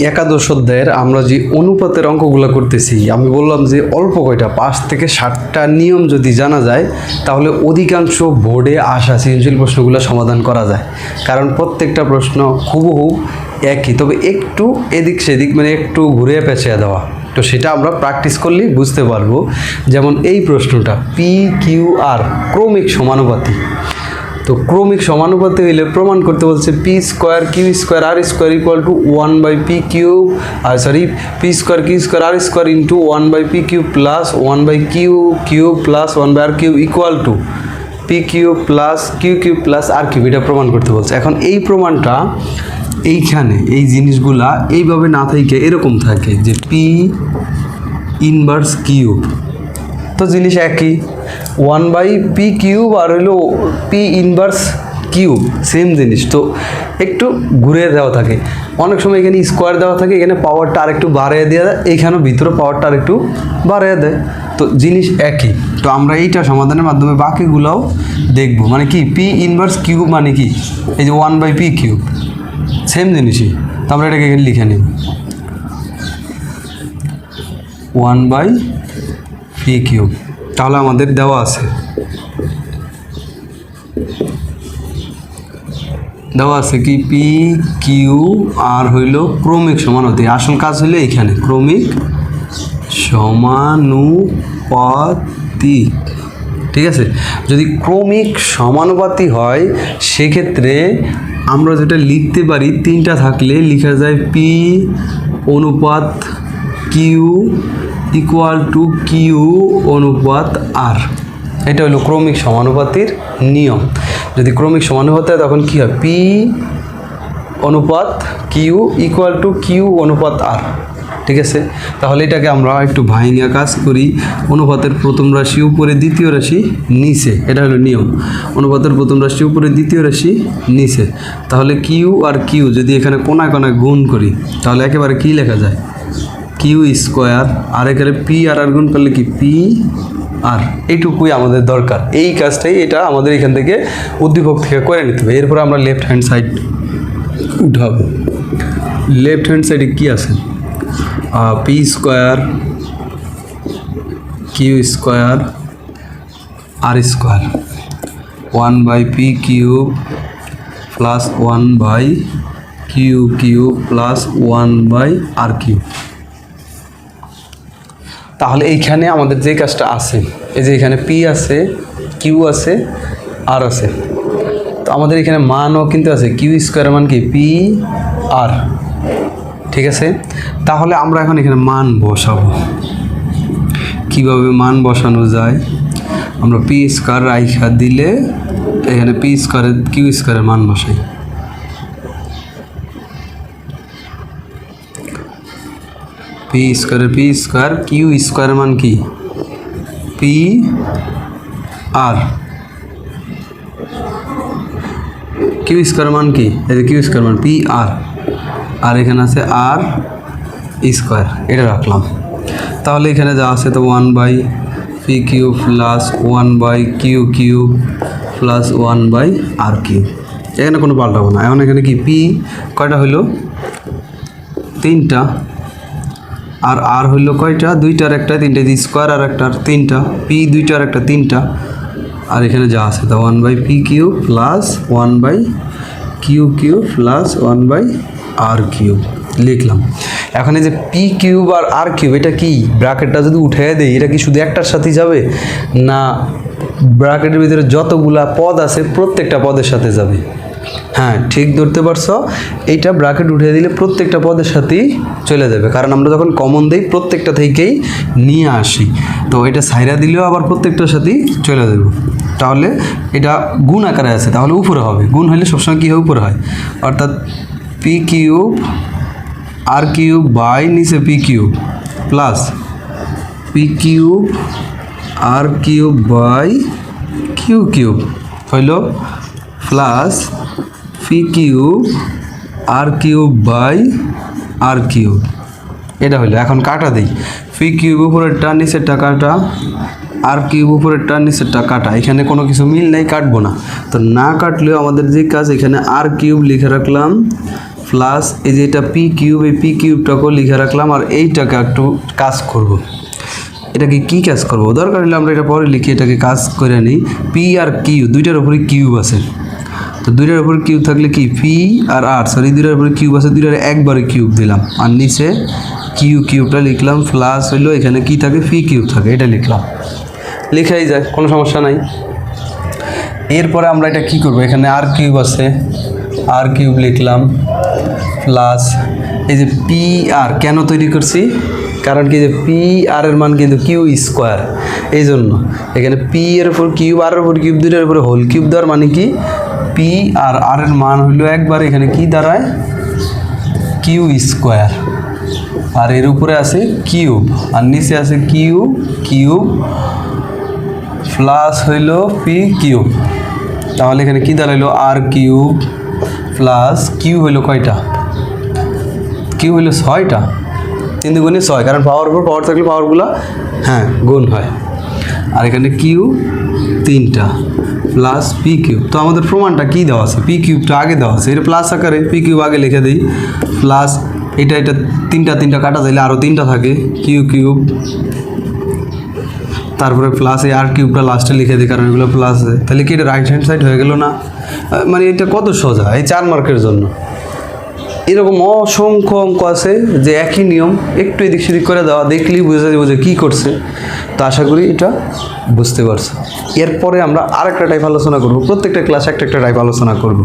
একাদশ অধ্যায়ের আমরা যে অনুপাতের অঙ্কগুলো করতেছি, আমি বললাম যে অল্প কয়টা, পাঁচ থেকে ষাটটা নিয়ম যদি জানা যায়, তাহলে অধিকাংশ বোর্ডে আসা সৃজনশীল প্রশ্নগুলো সমাধান করা যায়। কারণ প্রত্যেকটা প্রশ্ন হুবহু একই, তবে একটু এদিক সেদিক মানে একটু ঘুরে পেঁচিয়ে দেওয়া। তো সেটা আমরা প্র্যাকটিস করলেই বুঝতে পারব। যেমন এই প্রশ্নটা পি কিউ আর ক্রমিক সমানুপাতি। তো ক্রমিক সমানুপাতি হইলে প্রমাণ করতে বলছে P square Q square R square equal to one by P Q R sorry P square Q square R square into one by P Q plus one by Q Q plus one by R Q equal to P Q plus Q Q plus R Q এটা প্রমাণ করতে বলছে। এখন এই প্রমাণটা এইখানে, এই জিনিসগুলা এইভাবে না থেকে এরকম থাকে যে পি ইনভার্স কিউব তো জিনিস একই। ওয়ান বাই পি কিউব আর হইল পি ইনভার্স কিউব সেম জিনিস। তো একটু ঘুরে দেওয়া থাকে। অনেক সময় এখানে স্কোয়ার দেওয়া থাকে, এখানে পাওয়ারটা আর একটু বাড়িয়ে দেওয়া দেয় এইখানেও ভিতরে পাওয়ারটা আর একটু বাড়িয়ে দেয়। তো জিনিস একই। তো আমরা এইটা সমাধানের মাধ্যমে বাকিগুলোও দেখব। মানে কি পি ইনভার্স কিউব মানে কি? এই যে one by P cube same জিনিসই। তো আমরা এটাকে এখানে লিখে নিই। ওয়ান বাই পি কিউব তাহলে আমাদের দেওয়া আছে। দেওয়া আছে কি? পি কিউ আর হইল ক্রমিক সমানুপাতি আসল কাজ হইল এইখানে, ক্রমিক সমানুপাতি ঠিক আছে? যদি ক্রমিক সমানুপাতি হয়, সেক্ষেত্রে আমরা যেটা লিখতে পারি, তিনটা থাকলে লিখা যায় পি অনুপাত কিউ ইকুয়াল টু কিউ অনুপাত আর এটা হলো ক্রমিক সমানুপাতির নিয়ম। যদি ক্রমিক সমানুপাতি হয়, তখন কী হয়? পি অনুপাত কিউ ইকুয়াল টু কিউ অনুপাত আর ঠিক আছে? তাহলে এটাকে আমরা একটু ভাইঙ্গা কাজ করি। অনুপাতের প্রথম রাশি উপরে, দ্বিতীয় রাশি নিচে। এটা হলো নিয়ম। অনুপাতের প্রথম রাশি উপরে, দ্বিতীয় রাশি নিচে। তাহলে কিউ আর কিউ যদি এখানে কোনায় কোনায় গুণ করি, তাহলে একেবারে কি লেখা যায়? কিউ স্কোয়ার আর এখানে পি আর আর গুণ করলে কি? পি আর এইটুকুই আমাদের দরকার। এই কাজটাই এটা আমাদের এখান থেকে উদ্দীপক থেকে করে নিতে হবে। এরপর আমরা লেফট হ্যান্ড সাইড উঠাবো লেফট হ্যান্ড সাইডে কী আছে? P square Q square R square one by P cube plus one by Q cube plus one by R cube তাহলে এইখানে আমাদের যে কাজটা আছে, এই যে এখানে পি আছে কিউ আছে আর আছে। তো আমাদের এখানে মানও কিন্তু আছে কিউ স্কোয়ার মান কি? পি আর ঠিক আছে? তাহলে আমরা এখন এখানে মান বসাবো। কীভাবে মান বসানো যায়? আমরা পি স্কোয়ার রাইখা দিলে এখানে পি স্কোয়ারের কিউ স্কোয়ারের মান বসাই। পি স্কোয়ারের পি স্কোয়ার কিউ স্কোয়ারের মান কি? পি আর কিউ স্কোয়ার মান কি? কিউ স্কোয়ার মান পি আর আর এখানে আছে আর স্কোয়ার এটা রাখলাম। তাহলে এখানে যা আছে তো one by P Q plus one by Q Q plus one by R Q এখানে কোনো পাল্টাবো না। এখন এখানে কি? পি কয়টা হইল? তিনটা। আর আর হইল কয়টা? দুইটার একটা, তিনটে তিনটা স্কোয়ার আর একটা তিনটা। পি দুইটার একটা, তিনটা। আর এখানে যা আছে, তা one by P Q plus one by Q Q plus one by R cube লিখলাম। এখন এই যে পি কিউব আর আর কিউব এটা কি? ব্র্যাকেটটা যদি উঠে দেই, এটা কি শুধু একটার সাথেই যাবে? না ব্র্যাকেটের ভিতরে যতগুলা পদ আছে, প্রত্যেকটা পদের সাথে যাবে। হ্যাঁ ঠিক ধরতে পারছ। এইটা ব্র্যাকেট উঠিয়ে দিলে প্রত্যেকটা পদের সাথেই চলে যাবে। কারণ আমরা যখন কমন দিই, প্রত্যেকটা থেকেই নিয়ে আসি। তো এটা সাইরা দিলেও আবার প্রত্যেকটার সাথেই চলে যাবে। তাহলে এটা গুণ আকারে আছে, তাহলে উপরে হবে। গুণ হলে সবসময় কী হয়? উপরে হয়। অর্থাৎ P cube R cube by নিচে P cube plus P cube R cube by Q cube হইল plus P cube R cube by R cube. এটা হইল, এখন কাটা দিই। পি কিউব উপরেরটা, নিচেরটা কাটা, আর কিউব উপরেরটা, নিচেরটা কাটা। এখানে কোনো কিছু মিল নেই, কাটবো না। তো না কাটলেও আমাদের যে কাজ, এখানে আর কিউব লিখে রাখলাম, প্লাস এই যে এটা পি কিউব, এই পি কিউবটাকেও লিখে রাখলাম, আর এইটাকে একটু কাজ করব। এটাকে কি কাজ করব? দরকার হলে আমরা এটা পরে লিখি এটাকে কাজ করে নিই। পি আর কিউ, দুইটার উপরে কিউব আছে। তো দুইটার উপরে কিউব থাকলে কি? পি আর আর সরি দুইটার উপরে কিউব আছে, দুইটার একবারে কিউব দিলাম। আর নিচে কিউ কিউবটা লিখলাম প্লাস হইল এখানে কি থাকে? পি কিউব থাকে, এটা লিখলাম। লেখাই যায়, কোনো সমস্যা নাই। এরপরে আমরা এটা কি করব? এখানে আর কিউব আছে। আর কিউব লিখলাম প্লাস এই যে পি আর কেন তৈরি করছি? কারণ কি যে পি আর এর মান কিন্তু কিউ স্কোয়ার এই জন্য এখানে পি এর উপর কিউব আর এর উপর কিউব দুইটার উপরে হোল কিউব দেওয়ার মানে কি? পি আর আর এর মান হইল একবার এখানে কি দাঁড়ায়? কিউ স্কোয়ার আর এর উপরে আছে কিউব আর নিচে আছে কিউ কিউব প্লাস হইল পি কিউব তাহলে এখানে কি দাঁড়াইলো? আর কিউব প্লাস কিউ হইল কয়টা? কিউ হইল ছয়টা। তিন দুগুণে ছয়, কারণ পাওয়ার উপর পাওয়ার থাকলে পাওয়ারগুলো হ্যাঁ গুণ হয়। আর এখানে কিউ তিনটা প্লাস পি কিউব তো আমাদের প্রমাণটা কী দেওয়া আছে? পি কিউবটা আগে দেওয়া আছে। এটা প্লাস আকারে পি কিউব আগে লিখে দিই। প্লাস এটা এটা তিনটা তিনটা কাটা যাইলে আরও তিনটা থাকে। কিউ কিউব তারপরে প্লাস এই আর কিউবটা লাস্টে লিখে দিই, কারণ এগুলো প্লাস তাহলে কি এটা রাইট হ্যান্ড সাইড হয়ে গেল না? মানে এটা কত সোজা? এই চার মার্কের জন্য। এরকম অসংখ্য অঙ্ক আছে যে একই নিয়ম একটু এদিক সেদিক করে দেওয়া, দেখলেই বুঝে যাব যে কী করছে। তো আশা করি এটা বুঝতে পারছ। এরপরে আমরা আরেকটা টাইপ আলোচনা করব। প্রত্যেকটা ক্লাসে একটা একটা টাইপ আলোচনা করব।